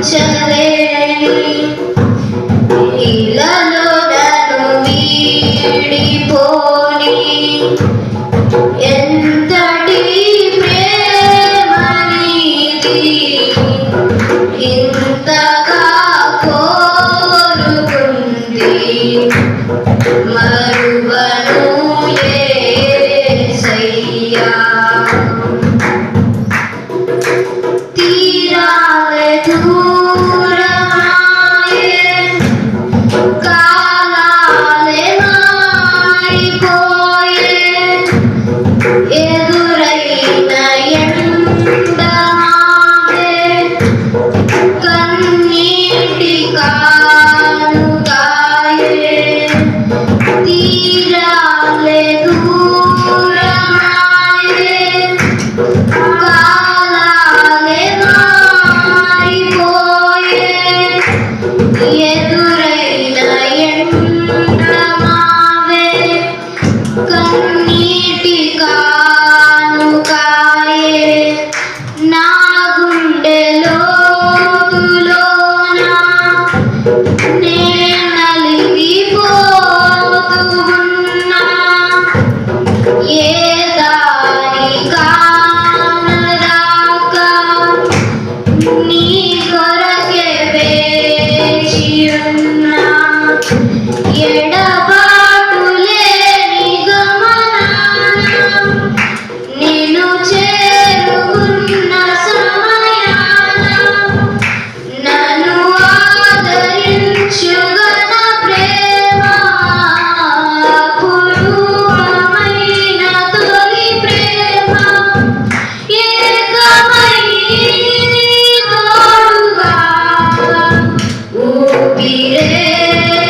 ఉంచలేని ఇలాలో నన్ను వీడిపోని. ఎంతటి ప్రేమనీది ఇంతగా కోరుకుంది మరువను ফিরে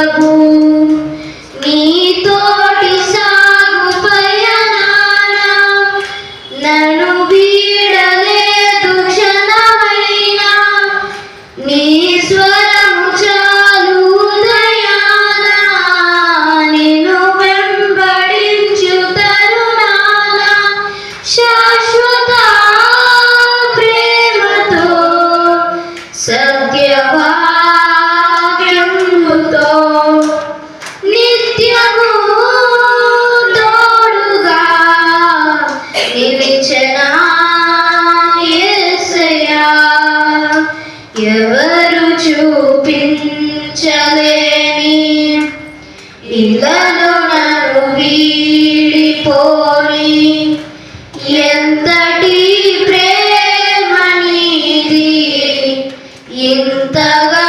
Yeah, boo. ఇలను నన్ను వీడిపోని. ఎంతటి ప్రేమ ఇంతగా